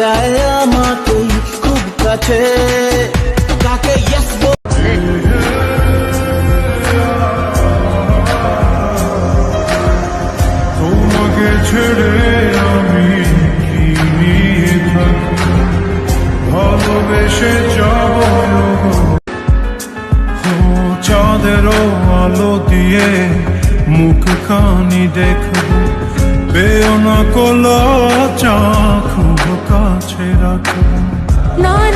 যায় আমাকেই খুব কাছে। কাকে ইয়েস তোমাকে ছেড়ে আমি কি নিয়ে ভালোবেসে যাব চাঁদেরও আলো দিয়ে মুখ খানি দেখব। পেও না কোলা চা না এভাবে